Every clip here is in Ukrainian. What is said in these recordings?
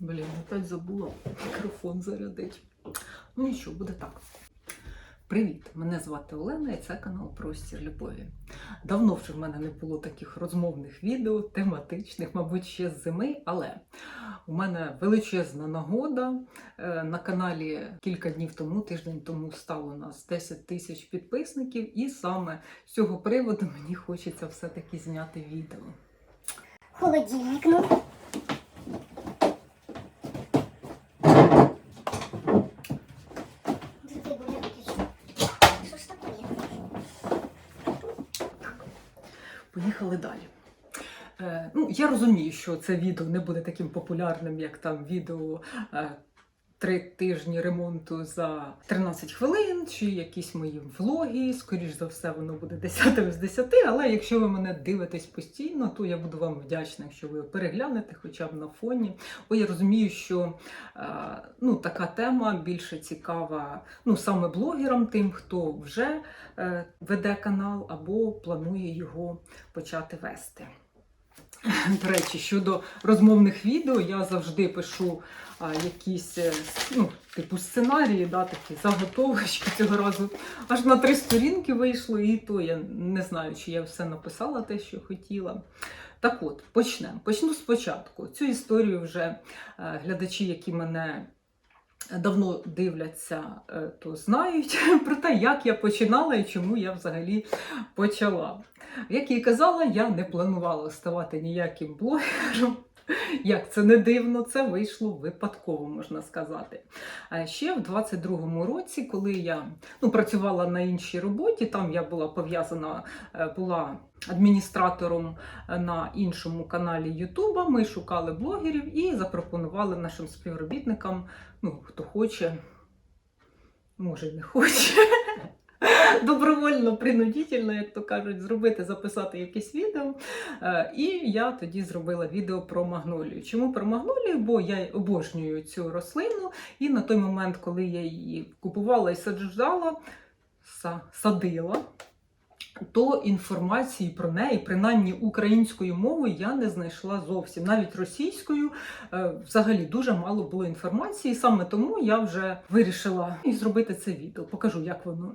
Блін, опять забула мікрофон зарядить. Ну нічого, буде так. Привіт! Мене звати Олена і це канал Простір Любові. Давно вже в мене не було таких розмовних відео, тематичних, мабуть, ще з зими, але у мене величезна нагода. Е, На каналі кілька днів тому, тиждень тому стало у нас 10 тисяч підписників, і саме з цього приводу мені хочеться все-таки зняти відео. Холодильник, ну. Что ж такое? Поїхали далі. Е, ну, я розумію, що це відео не буде таким популярним, як там відео е, три тижні ремонту за 13 хвилин, чи якісь мої влоги. Скоріш за все, воно буде 10 з 10. Але якщо ви мене дивитесь постійно, то я буду вам вдячна, якщо ви переглянете хоча б на фоні. Бо я розумію, що е, ну, така тема більше цікава ну, саме блогерам, тим, хто вже е, веде канал або планує його почати вести. До речі, щодо розмовних відео, я завжди пишу а, якісь е, ну, типу сценарії, да, такі заготовочки цього разу. Аж на три сторінки вийшло, і то я не знаю, чи я все написала те, що хотіла. Так от, почнемо. Почну спочатку. Цю історію вже е, глядачі, які мене давно дивляться, е, то знають про те, як я починала і чому я взагалі почала. Як я і казала, я не планувала ставати ніяким блогером. Як це не дивно, це вийшло випадково, можна сказати. Ще в 22-му році, коли я ну, працювала на іншій роботі, там я була пов'язана, е, була адміністратором е, на іншому каналі Ютуба. Ми шукали блогерів і запропонували нашим співробітникам, ну, хто хоче, може й не хоче. Добровольно, принудительно, як то кажуть, зробити, записати якесь відео. Е, І я тоді зробила відео про магнолію. Чому про магнолію? Бо я обожнюю цю рослину, і на той момент, коли я її купувала і саджала, садила. То інформації про неї, принаймні українською мовою, я не знайшла зовсім. Навіть російською е, взагалі дуже мало було інформації. Саме тому я вже вирішила і зробити це відео. Покажу, як воно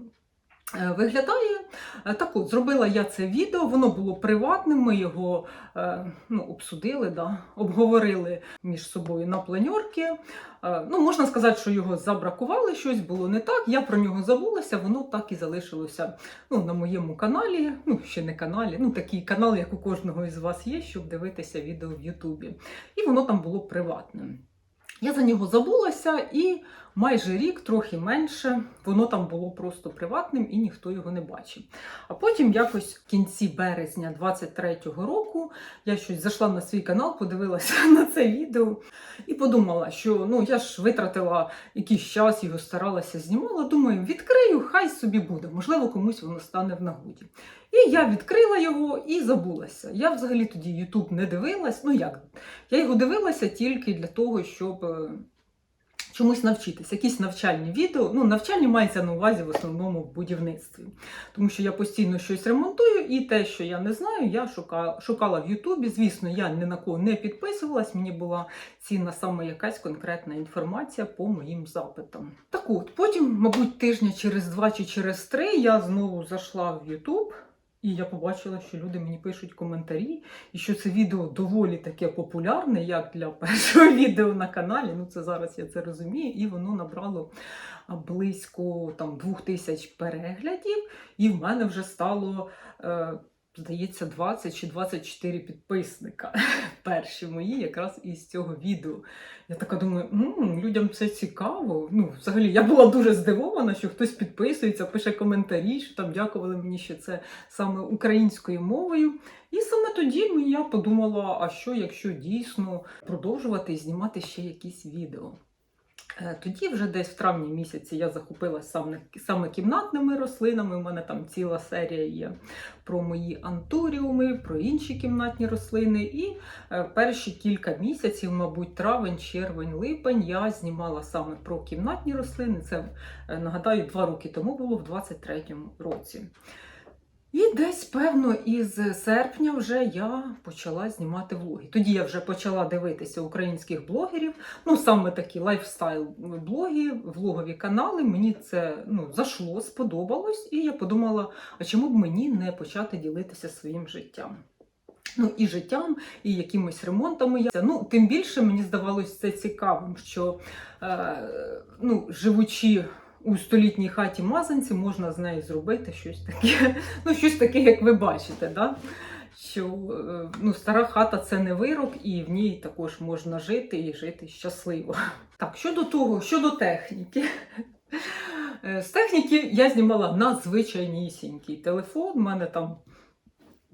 виглядає. Е, Так от, зробила я це відео, воно було приватним, ми його е, ну, обсудили, да, обговорили між собою на планьорки. Е, Ну, можна сказати, що його забракували, щось було не так. Я про нього забулася, воно так і залишилося ну, на моєму каналі. Ну, ще не каналі, ну такий канал, як у кожного із вас є, щоб дивитися відео в Ютубі. І воно там було приватним. Я за нього забулася, і майже рік, трохи менше, воно там було просто приватним і ніхто його не бачив. А потім, якось в кінці березня 23-го року, я щось зайшла на свій канал, подивилася на це відео і подумала, що ну я ж витратила якийсь час, його старалася знімала. Думаю, відкрию, хай собі буде. Можливо, комусь воно стане в нагоді. І я відкрила його і забулася. Я взагалі тоді Ютуб не дивилась. Ну як? Я його дивилася тільки для того, щоб е, чомусь навчитись. Якісь навчальні відео. Ну, навчальні мається на увазі в основному в будівництві. Тому що я постійно щось ремонтую, і те, що я не знаю, я шукала, шукала в Ютубі. Звісно, я ні на кого не підписувалась, мені була цінна саме якась конкретна інформація по моїм запитам. Так от, потім, мабуть, тижня через два чи через три я знову зайшла в Ютуб. І я побачила, що люди мені пишуть коментарі, і що це відео доволі таке популярне, як для першого відео на каналі. Ну, це зараз я це розумію, і воно набрало близько там, двох тисяч переглядів, і в мене вже стало, е, здається, 20 чи 24 підписника. Перші мої якраз із цього відео. Я така думаю, «М, людям це цікаво. Ну, взагалі, я була дуже здивована, що хтось підписується, пише коментарі, що там дякували мені, що це саме українською мовою. І саме тоді я подумала, а що, якщо дійсно продовжувати і знімати ще якісь відео. Е, Тоді, вже десь в травні місяці, я захопилася саме, саме кімнатними рослинами. У мене там ціла серія є про мої антуріуми, про інші кімнатні рослини. І е, перші кілька місяців, мабуть, травень, червень, липень, я знімала саме про кімнатні рослини. Це, е, нагадаю, два роки тому було в 23-му році. І десь, певно, із серпня вже я почала знімати влоги. Тоді я вже почала дивитися українських блогерів, ну саме такі лайфстайл блоги, влогові канали. Мені це ну, зашло, сподобалось, і я подумала, а чому б мені не почати ділитися своїм життям? Ну, і життям, і якимось ремонтами. Я- Ну, тим більше мені здавалось це цікавим, що е, ну, живучи у столітній хаті мазанці, можна з нею зробити щось таке, ну, щось таке, як ви бачите. Да? Що е, ну, стара хата це не вирок, і в ній також можна жити і жити щасливо. Так, щодо того, щодо техніки. Е, З техніки я знімала надзвичайнісінький телефон. У мене там,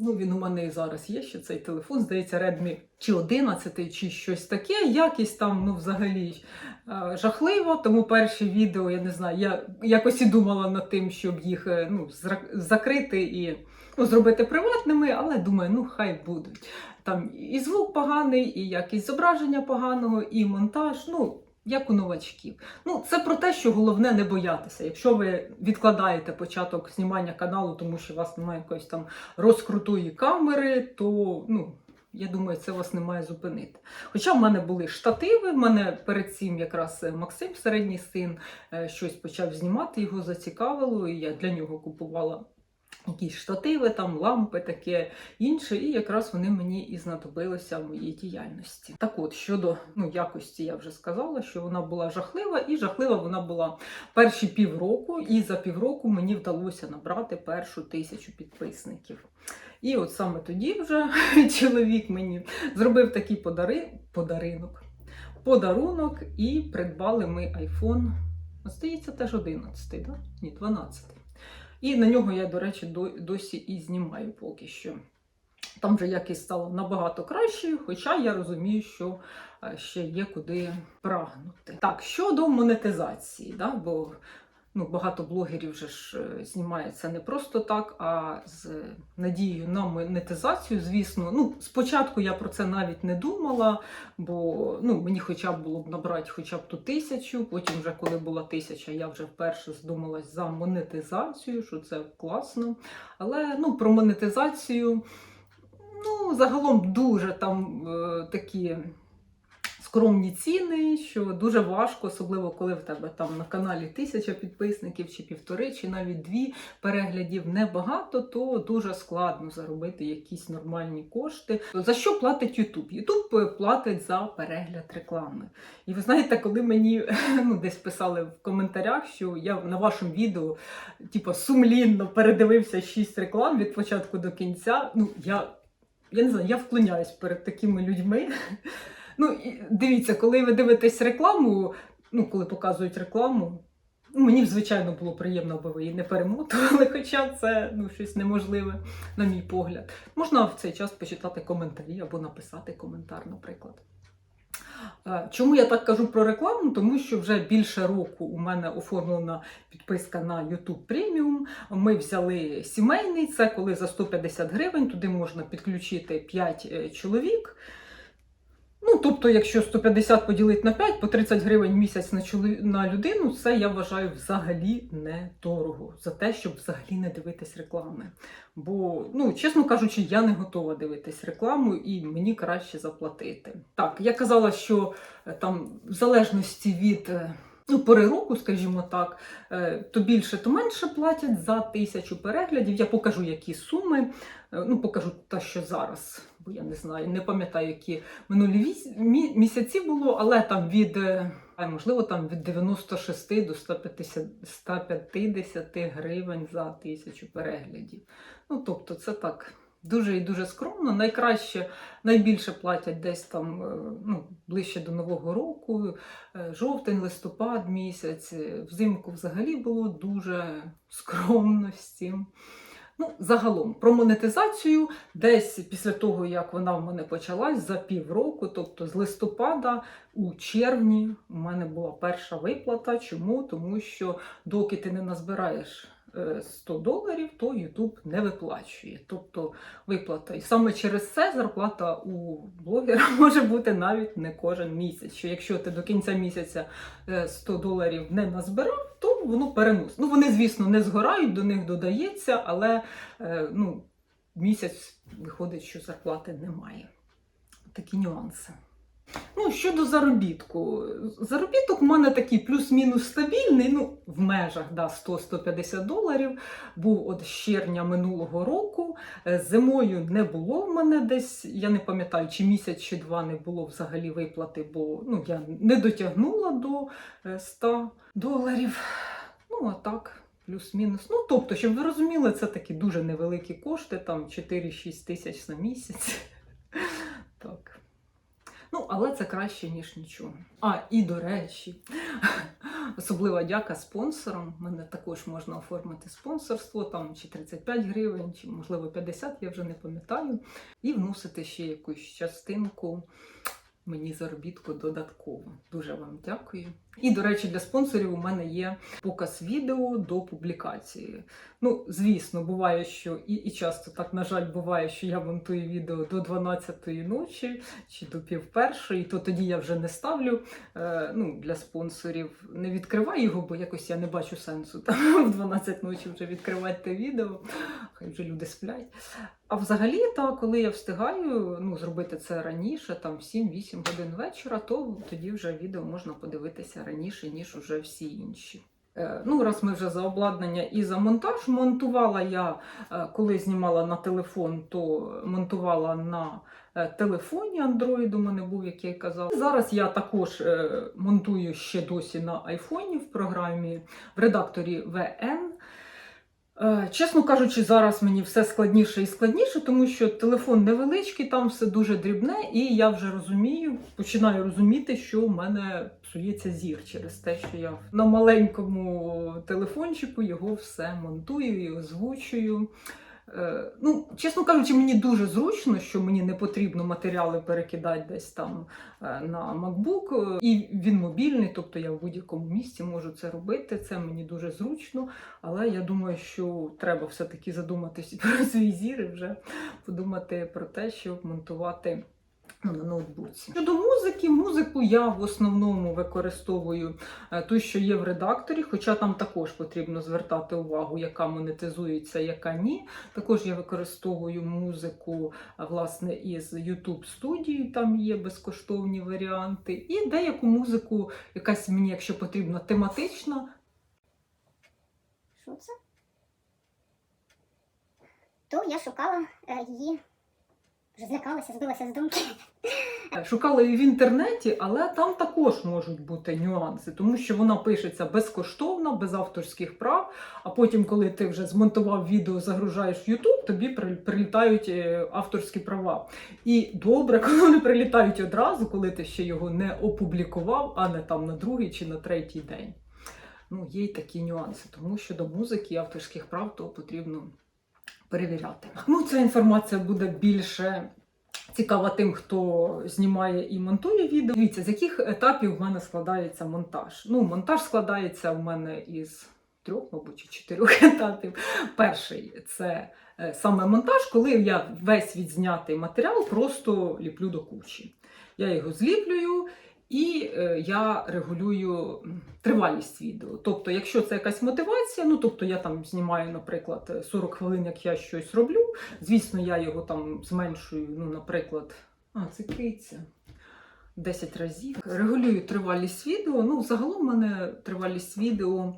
ну він у мене і зараз є ще цей телефон, здається, Redmi чи 11, чи щось таке. Якість там, ну, взагалі е, жахливо. Тому перші відео, я не знаю, я якось і думала над тим, щоб їх е, ну, закрити і ну, зробити приватними, але думаю, ну хай будуть. Там і звук поганий, і якість зображення поганого, і монтаж. Ну, як у новачків. Ну, це про те, що головне не боятися. Якщо ви відкладаєте початок знімання каналу, тому що у вас немає якоїсь там розкрутої камери, то ну. Я думаю, це вас не має зупинити. Хоча в мене були штативи, в мене перед цим якраз е, Максим, середній син, е, щось почав знімати, його зацікавило, і я для нього купувала якісь штативи, там лампи, таке інше, і якраз вони мені і знадобилися в моїй діяльності. Так от, щодо ну, якості, я вже сказала, що вона була жахлива, і жахлива вона була перші півроку, і за півроку мені вдалося набрати першу тисячу підписників. І от саме тоді вже чоловік мені зробив такий подари... подаринок, подарунок, і придбали ми iPhone, здається, теж 11, да? ні, 12. І на нього я, до речі, досі і знімаю поки що. Там вже якість стала набагато кращою, хоча я розумію, що е, ще є куди прагнути. Так, щодо монетизації, да, бо ну, багато блогерів вже ж е, знімає це не просто так, а з надією на монетизацію, звісно. Ну, спочатку я про це навіть не думала, бо ну, мені хоча б було б набрати хоча б ту тисячу. Потім, вже коли була тисяча, я вже вперше здумалась за монетизацію, що це класно. Але ну, про монетизацію, ну, загалом дуже там е, такі скромні ціни, що дуже важко, особливо коли в тебе там на каналі тисяча підписників, чи півтори, чи навіть дві переглядів небагато, то дуже складно заробити якісь нормальні кошти. За що платить YouTube? YouTube платить за перегляд реклами. І ви знаєте, коли мені ну, десь писали в коментарях, що я на вашому відео типу, сумлінно передивився 6 реклам від початку до кінця, ну я. Я не знаю, я вклоняюсь перед такими людьми. Ну, дивіться, коли ви дивитесь рекламу, ну, коли показують рекламу, ну, мені б, звичайно, було приємно, аби ви її не перемотували, хоча це ну, щось неможливе, на мій погляд. Можна в цей час почитати коментарі або написати коментар, наприклад. Е, Чому я так кажу про рекламу? Тому що вже більше року у мене оформлена підписка на YouTube Premium. Ми взяли сімейний, це коли за 150 гривень туди можна підключити 5 е, чоловік. Ну, тобто, якщо 150 поділити на 5, по 30 гривень місяць на, чоло... на людину, це я вважаю взагалі недорого за те, щоб взагалі не дивитись реклами. Бо, ну, чесно кажучи, я не готова дивитись рекламу і мені краще заплатити. Так, я казала, що е, там в залежності від. е, Ну, пори року, скажімо так, е, то більше, то менше платять за тисячу переглядів. Я покажу, які суми. Ну, покажу те, що зараз, бо я не знаю, не пам'ятаю, які минулі місяці було, але там від, е, можливо, там від 96 до 150, 150 гривень за тисячу переглядів. Ну, тобто, це так. Дуже і дуже скромно. Найкраще, найбільше платять десь там е, ну, ближче до Нового року, е, жовтень, листопад місяць. Взимку взагалі було дуже скромно цим. Ну, загалом, про монетизацію десь після того, як вона в мене почалась за півроку, тобто з листопада у червні, у мене була перша виплата. Чому? Тому що доки ти не назбираєш 100 доларів, то YouTube не виплачує. Тобто виплата. І саме через це зарплата у блогера може бути навіть не кожен місяць. Що якщо ти до кінця місяця е, 100 доларів не назбирав, то воно переносить. Ну вони, звісно, не згорають, до них додається, але е, ну, місяць виходить, що зарплати немає. Такі нюанси. Ну, щодо заробітку. Заробіток в мене такий плюс-мінус стабільний, ну, в межах да, 100-150 доларів. Був от з червня минулого року. Е, Зимою не було в мене десь, я не пам'ятаю, чи місяць, чи два не було взагалі виплати, бо ну, я не дотягнула до е, 100 доларів. Ну, а так, плюс-мінус. Ну, тобто, щоб ви розуміли, це такі дуже невеликі кошти, там 4-6 тисяч на місяць. Так. Ну, але це краще, ніж нічого. А, і до речі, особлива дяка спонсорам. Мене також можна оформити спонсорство, там чи 35 гривень, чи можливо 50, я вже не пам'ятаю. І вносити ще якусь частинку мені заробітку додатково. Дуже вам дякую. І, до речі, для спонсорів у мене є показ відео до публікації. Ну, звісно, буває, що і, і часто так, на жаль, буває, що я монтую відео до 12-ї ночі чи до пів то тоді я вже не ставлю е, ну, для спонсорів. Не відкриваю його, бо якось я не бачу сенсу там в 12 ночі вже відкривати те відео. Хай вже люди сплять. А взагалі, та, коли я встигаю ну, зробити це раніше, там 7-8 годин вечора, то тоді вже відео можна подивитися раніше, ніж уже всі інші. Е, Ну, раз ми вже за обладнання і за монтаж. Монтувала я, е, коли знімала на телефон, то монтувала на е, телефоні Android у мене був, як я й казала. Зараз я також е, монтую ще досі на айфоні в програмі в редакторі VN. Е, Чесно кажучи, зараз мені все складніше і складніше, тому що телефон невеличкий, там все дуже дрібне, і я вже розумію, починаю розуміти, що в мене псується зір через те, що я на маленькому телефончику його все монтую і озвучую. Е, Ну, чесно кажучи, мені дуже зручно, що мені не потрібно матеріали перекидати десь там е, на MacBook, і він мобільний, тобто я в будь-якому місці можу це робити. Це мені дуже зручно. Але я думаю, що треба все-таки задуматись про свій зір і вже подумати про те, щоб монтувати. Ну, На ноутбуці. Щодо музики, музику я в основному використовую е, ту, що є в редакторі, хоча там також потрібно звертати увагу, яка монетизується, яка ні. Також я використовую музику е, власне із YouTube студії, там є безкоштовні варіанти. І деяку музику, якась мені, якщо потрібна, тематична, Що це? То я шукала е, її. Вже злякалася, збилася з думки. Шукала її в інтернеті, але там також можуть бути нюанси, тому що вона пишеться безкоштовно, без авторських прав. А потім, коли ти вже змонтував відео, загружаєш в YouTube, тобі прилітають е, авторські права. І добре, коли вони прилітають одразу, коли ти ще його не опублікував, а не там на другий чи на третій день. Ну, є й такі нюанси, тому що до музики і авторських прав то потрібно перевіряти. Ну, ця інформація буде більше цікава тим, хто знімає і монтує відео. Дивіться, з яких етапів в мене складається монтаж. Ну, монтаж складається в мене із трьох, мабуть, чотирьох етапів. Перший це е, саме монтаж, коли я весь відзнятий матеріал просто ліплю до кучі. Я його зліплюю. І е, я регулюю тривалість відео. Тобто, якщо це якась мотивація, ну тобто я там знімаю, наприклад, 40 хвилин, як я щось роблю. Звісно, я його там зменшую, ну, наприклад, а, це киця. 10 разів. Регулюю тривалість відео. Ну, загалом у мене тривалість відео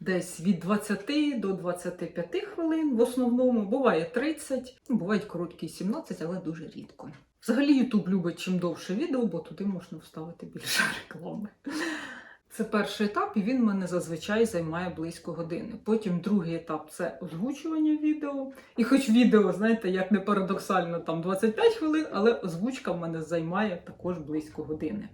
десь від 20 до 25 хвилин в основному. Буває 30, ну, бувають короткі 17, але дуже рідко. Взагалі YouTube любить чим довше відео, бо туди можна вставити більше реклами. Це перший етап, і він мене зазвичай займає близько години. Потім другий етап це озвучування відео. І хоч відео, знаєте, як не парадоксально, там 25 хвилин, але озвучка в мене займає також близько години.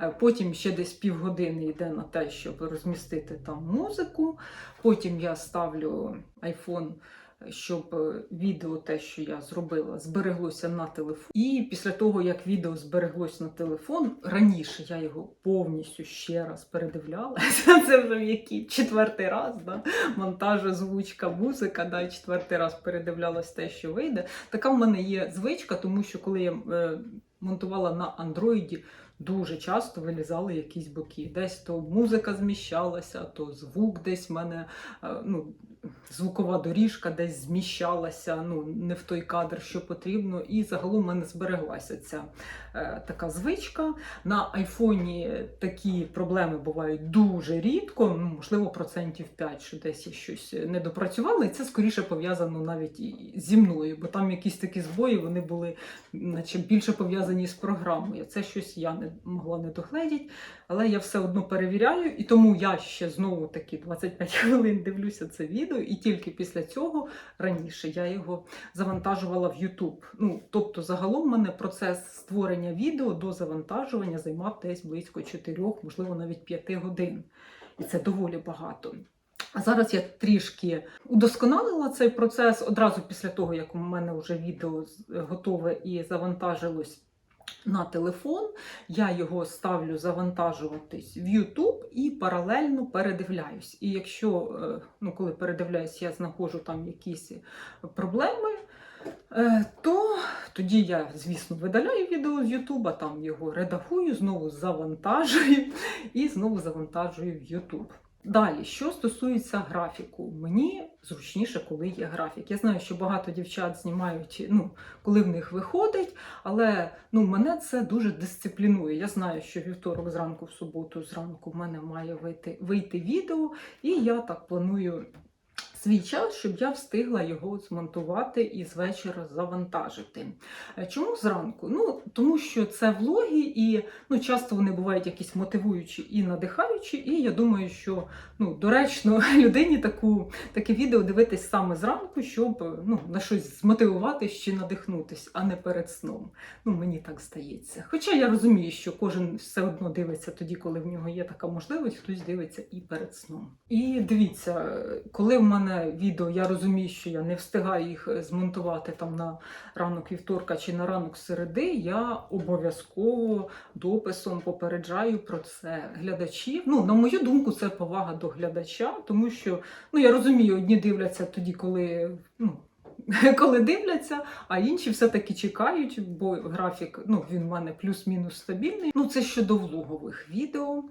Е, Потім ще десь півгодини йде на те, щоб розмістити там музику. Потім я ставлю iPhone щоб е, відео, те, що я зробила, збереглося на телефон. І після того, як відео збереглось на телефон, раніше я його повністю ще раз передивлялася. Це вже в який четвертий раз, да? монтаж, озвучка, музика, да? четвертий раз передивлялась те, що вийде. Така в мене є звичка, тому що коли я е, монтувала на андроїді. Дуже часто вилізали якісь боки. Десь то музика зміщалася, то звук десь в мене е, ну, звукова доріжка десь зміщалася, ну не в той кадр, що потрібно. І загалом в мене збереглася ця така звичка. На айфоні такі проблеми бувають дуже рідко, ну, можливо, процентів 5, що десь я щось не допрацювала, і це скоріше пов'язано навіть і зі мною, бо там якісь такі збої вони були наче більше пов'язані з програмою. Це щось я не могла не догледіти, але я все одно перевіряю, і тому я ще знову таки 25 хвилин дивлюся це відео, і тільки після цього раніше я його завантажувала в YouTube. Ну, тобто, загалом в мене процес створення відео до завантажування займав десь близько 4, можливо, навіть 5 годин. І це доволі багато. А зараз я трішки удосконалила цей процес одразу після того, як у мене вже відео готове і завантажилось на телефон. Я його ставлю завантажуватись в YouTube і паралельно передивляюсь. І якщо, е, ну, коли передивляюсь, я знаходжу там якісь проблеми. Е, То тоді я, звісно, видаляю відео з Ютуба, там його редагую, знову завантажую і знову завантажую в Ютуб. Далі, що стосується графіку, мені зручніше, коли є графік. Я знаю, що багато дівчат знімають, ну, коли в них виходить, але ну, мене це дуже дисциплінує. Я знаю, що вівторок зранку, в суботу зранку в мене має вийти, вийти відео, і я так планую свій час, щоб я встигла його змонтувати і з вечора завантажити. Е, Чому зранку? Ну, тому що це влоги, і ну, часто вони бувають якісь мотивуючі і надихаючі, і я думаю, що ну, доречно людині таку, таке відео дивитись саме зранку, щоб ну, на щось змотивуватись чи надихнутись, а не перед сном. Ну, мені так здається. Хоча я розумію, що кожен все одно дивиться тоді, коли в нього є така можливість, хтось дивиться і перед сном. І дивіться, коли в мене відео, я розумію, що я не встигаю їх е, змонтувати там на ранок вівторка чи на ранок середи, я обов'язково дописом попереджаю про це глядачів. Ну, на мою думку, це повага до глядача, тому що ну, я розумію, одні дивляться тоді, коли. ну, коли дивляться, а інші все-таки чекають, бо графік ну, він в мене плюс-мінус стабільний. Ну, це щодо влогових відео.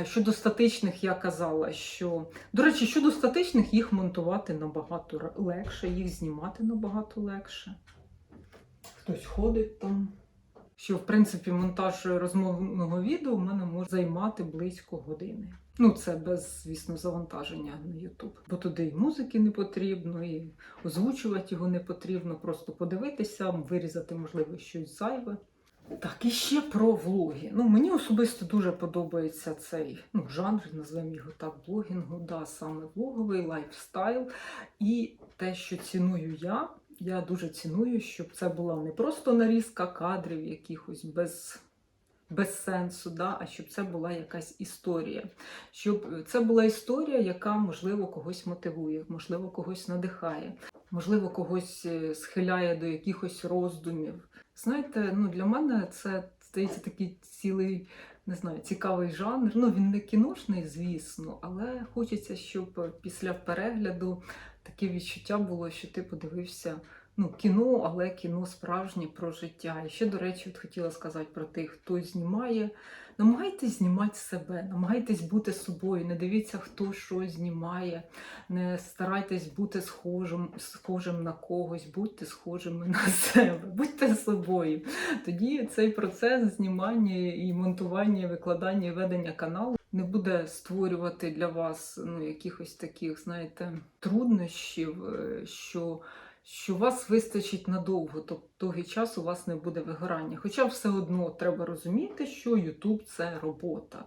Е, Щодо статичних, я казала, що до речі, щодо статичних їх монтувати набагато легше, їх знімати набагато легше. Хтось ходить там. Що, в принципі, монтаж розмовного відео в мене може займати близько години. Ну, це без, звісно, завантаження на YouTube. Бо туди і музики не потрібно, і озвучувати його не потрібно, просто подивитися, вирізати, можливо, щось зайве. Так, і ще про влоги. Ну, мені особисто дуже подобається цей ну, жанр, назвемо його так, блогінгу, да, саме влоговий лайфстайл. І те, що ціную я, я дуже ціную, щоб це була не просто нарізка кадрів якихось без, без сенсу, да, а щоб це була якась історія. Щоб це була історія, яка, можливо, когось мотивує, можливо, когось надихає, можливо, когось е, схиляє до якихось роздумів. Знаєте, ну для мене це здається такий цілий, не знаю, цікавий жанр. Ну він не кіношний, звісно, але хочеться, щоб після перегляду таке відчуття було, що ти подивився ну, кіно, але кіно справжнє про життя. І ще, до речі, от хотіла сказати про тих, хто знімає. Намагайтесь знімати себе, намагайтесь бути собою, не дивіться, хто що знімає, не старайтесь бути схожим, схожим на когось, будьте схожими на себе, будьте собою. Тоді цей процес знімання і монтування, викладання і ведення каналу не буде створювати для вас ну, якихось таких, знаєте, труднощів, е, що що вас вистачить надовго, тобто довгий час у вас не буде вигорання. Хоча все одно треба розуміти, що YouTube це робота.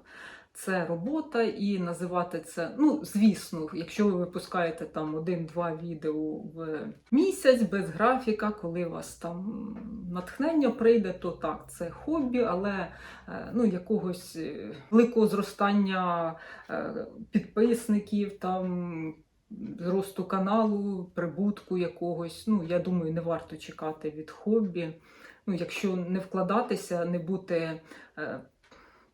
Це робота і називати це, ну, звісно, якщо ви випускаєте там один-два відео в місяць без графіка, коли вас там натхнення прийде, то так, це хобі, але е, ну, якогось е, великого зростання е, підписників, там зросту каналу, прибутку якогось. Ну, я думаю, не варто чекати від хобі. Ну, якщо не вкладатися, не бути е,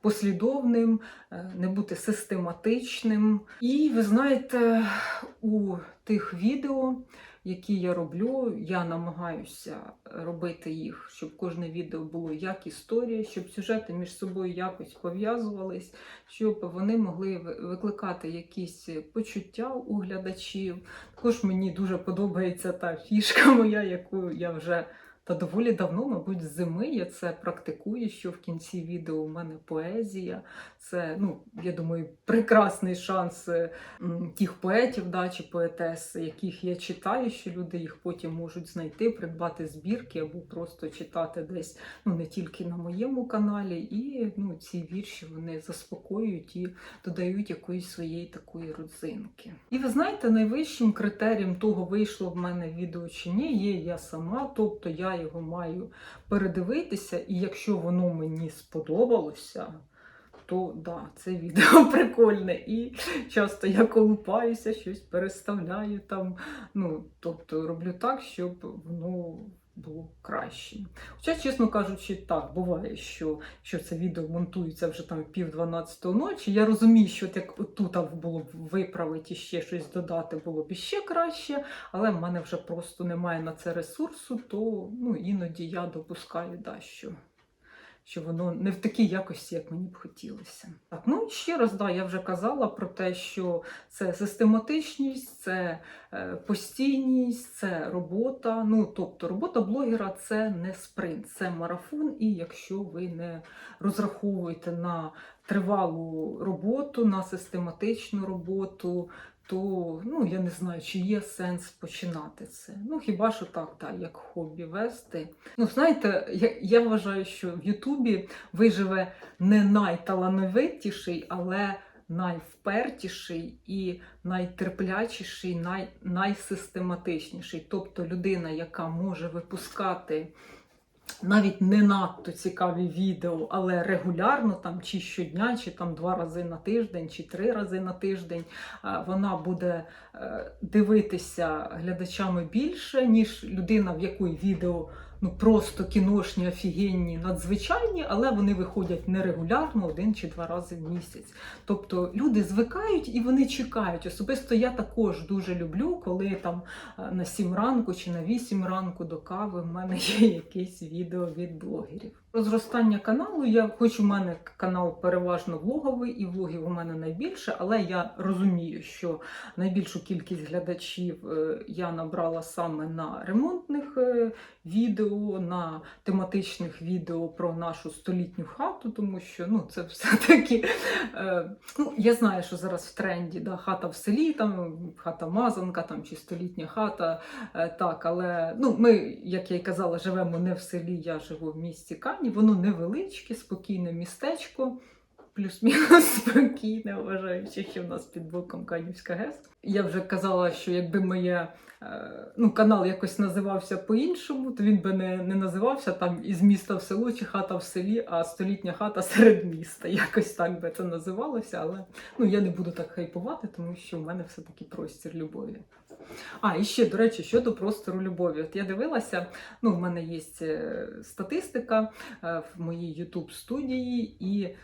послідовним, е, не бути систематичним. І ви знаєте, у тих відео, які я роблю, я намагаюся робити їх, щоб кожне відео було як історія, щоб сюжети між собою якось пов'язувались, щоб вони могли викликати якісь почуття у глядачів. Також мені дуже подобається та фішка моя, яку я вже та доволі давно, мабуть, з зими я це практикую, що в кінці відео у мене поезія. Це, ну, я думаю, прекрасний шанс е, тих поетів да, чи поетес, яких я читаю, що люди їх потім можуть знайти, придбати збірки або просто читати десь ну, не тільки на моєму каналі. І ну, ці вірші вони заспокоюють і додають якоїсь своєї такої родзинки. І ви знаєте, найвищим критерієм того, вийшло в мене відео чи ні, є я сама, тобто я його маю передивитися, і якщо воно мені сподобалося. То да, це відео прикольне. І часто я колупаюся, щось переставляю там. Ну, тобто роблю так, щоб воно було краще. Хоча, чесно кажучи, так, буває, що, що це відео монтується вже там пів дванадцятого ночі. Я розумію, що як тут було б виправити ще щось додати, було б іще краще, але в мене вже просто немає на це ресурсу, то ну, іноді я допускаю, да, що воно не в такій якості, як мені б хотілося. Так, ну ще раз, да, я вже казала про те, що це систематичність, це е, постійність, це робота. Ну, тобто, робота блогера це не спринт, це марафон. І якщо ви не розраховуєте на тривалу роботу, на систематичну роботу, то ну я не знаю, чи є сенс починати це. Ну хіба що так, так, як хобі вести. Ну, знаєте, я, я вважаю, що в Ютубі виживе не найталановитіший, але найвпертіший і найтерплячіший, най, найсистематичніший. Тобто людина, яка може випускати. Навіть не надто цікаві відео, але регулярно там чи щодня, чи там два рази на тиждень, чи три рази на тиждень е, вона буде е, дивитися глядачами більше, ніж людина, в якої відео ну просто кіношні, офігенні, надзвичайні, але вони виходять нерегулярно один чи два рази в місяць. Тобто люди звикають і вони чекають. Особисто я також дуже люблю, коли там на 7 ранку чи на 8 ранку до кави в мене є якесь відео від блогерів. Про зростання каналу я хоч у мене канал переважно влоговий, і влогів у мене найбільше, але я розумію, що найбільшу кількість глядачів е, я набрала саме на ремонтних е, відео, на тематичних відео про нашу столітню хату, тому що ну, це все-таки. Е, ну, я знаю, що зараз в тренді да, хата в селі, там хата мазанка там, чи столітня хата. Так, але ну, ми, як я й казала, живемо не в селі, я живу в місті Воно невеличке, спокійне містечко. Плюс-мінус спокійне, вважаючи, що в нас під боком Канівська ГЕС. Я вже казала, що якби моє е, ну, канал якось називався по-іншому, то він би не, не називався там із міста в село чи хата в селі, а столітня хата серед міста. Якось так би це називалося, але ну, я не буду так хайпувати, тому що в мене все-таки простір любові. А, і ще, до речі, щодо простору любові. От я дивилася, ну, в мене є е, статистика е, в моїй YouTube студії, і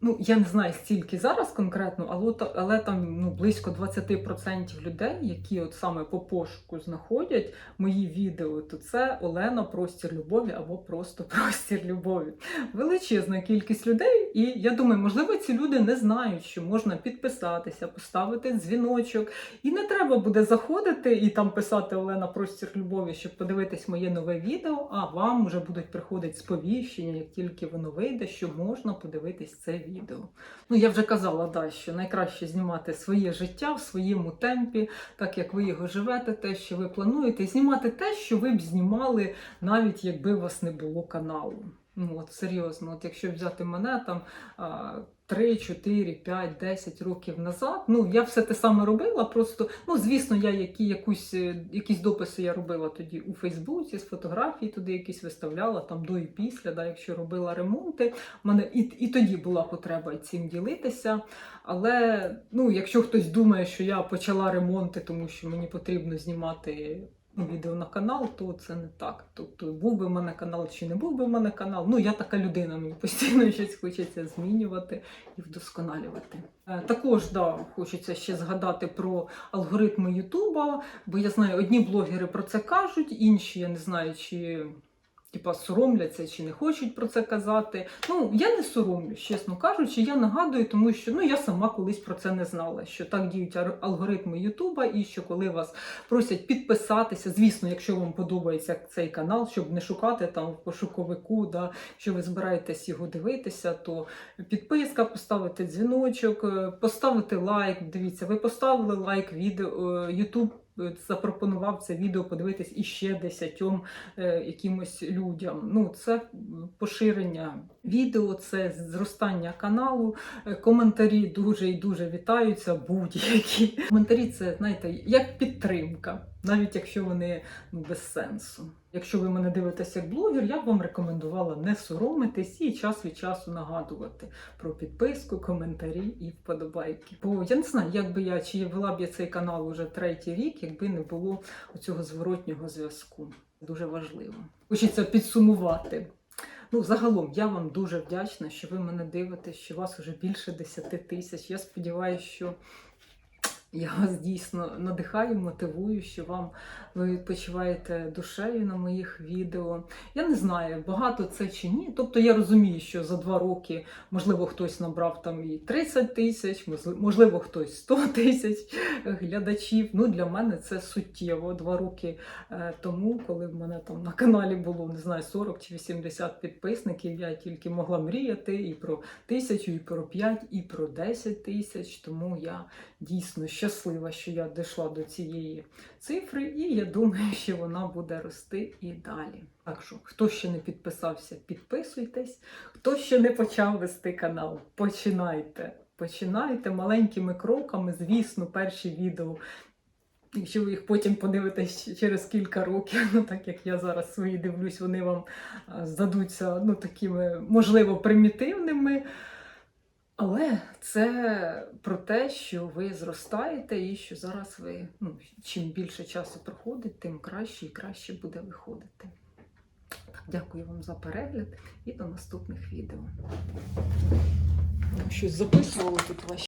ну, я не знаю стільки зараз конкретно, але, але там ну, близько 20% людей, які от саме по пошуку знаходять мої відео, то це Олена Простір любові або просто простір любові. Величезна кількість людей, і я думаю, можливо, ці люди не знають, що можна підписатися, поставити дзвіночок, і не треба буде заходити і там писати Олена Простір любові, щоб подивитись моє нове відео, а вам вже будуть приходити сповіщення, як тільки воно вийде, що можна подивитись це відео. Ну, я вже казала, да, що найкраще знімати своє життя в своєму темпі, так як ви його живете, те, що ви плануєте, і знімати те, що ви б знімали, навіть якби у вас не було каналу. Ну от серйозно, от якщо взяти мене там. А, 3, 4, 5, 10 років назад. Ну, я все те саме робила. Просто, ну, звісно, я які, якусь, е, якісь дописи я робила тоді у Фейсбуці, з фотографій туди якісь виставляла, там до і після, да, якщо робила ремонти. У мене і, і тоді була потреба цим ділитися. Але ну, якщо хтось думає, що я почала ремонти, тому що мені потрібно знімати відео на канал, то це не так. Тобто, був би в мене канал чи не був би в мене канал. Ну, я така людина, мені постійно щось хочеться змінювати і вдосконалювати. Е, Також да, хочеться ще згадати про алгоритми Ютуба, бо я знаю, одні блогери про це кажуть, інші я не знаю, чи. Типа соромляться чи не хочуть про це казати. Ну я не соромлюсь, чесно кажучи. Я нагадую, тому що ну я сама колись про це не знала. Що так діють алгоритми Ютуба, і що коли вас просять підписатися, звісно, якщо вам подобається цей канал, щоб не шукати там в пошуковику, да, що ви збираєтесь його дивитися, то підписка, поставити дзвіночок, е, поставити лайк. Дивіться, ви поставили лайк відео Ютуб. Запропонував це відео подивитись іще десятьом е, якимось людям. Ну, це поширення відео, це зростання каналу. Е, Коментарі дуже і дуже вітаються, будь-які. Коментарі це, знаєте, як підтримка, навіть якщо вони ну, без сенсу. Якщо ви мене дивитеся як блогер, я б вам рекомендувала не соромитись і час від часу нагадувати про підписку, коментарі і вподобайки. Бо я не знаю, як би я чи вела б я цей канал уже третій рік, якби не було цього зворотнього зв'язку. Дуже важливо. Хочеться підсумувати. Ну, загалом, я вам дуже вдячна, що ви мене дивитесь, що вас вже більше 10 тисяч. Я сподіваюся, що я вас дійсно надихаю, мотивую, що вам ви відпочиваєте душею на моїх відео. Я не знаю, багато це чи ні. Тобто я розумію, що за два роки, можливо, хтось набрав там і 30 тисяч, можливо, хтось 100 тисяч глядачів. Ну, для мене це суттєво. Два роки е, тому, коли в мене там на каналі було не знаю 40 чи 80 підписників, я тільки могла мріяти і про тисячу, і про 5, і про 10 тисяч. Тому я дійсно щаслива, що я дійшла до цієї цифри, і я думаю, що вона буде рости і далі. Так що, хто ще не підписався, підписуйтесь. Хто ще не почав вести канал, починайте. Починайте маленькими кроками. Звісно, перші відео. Якщо ви їх потім подивитесь через кілька років, ну так як я зараз свої дивлюсь, вони вам здадуться ну, такими, можливо, примітивними. Але це про те, що ви зростаєте і що зараз ви, ну, чим більше часу проходить, тим краще і краще буде виходити. Дякую вам за перегляд і до наступних відео. Щось записували тут ваші.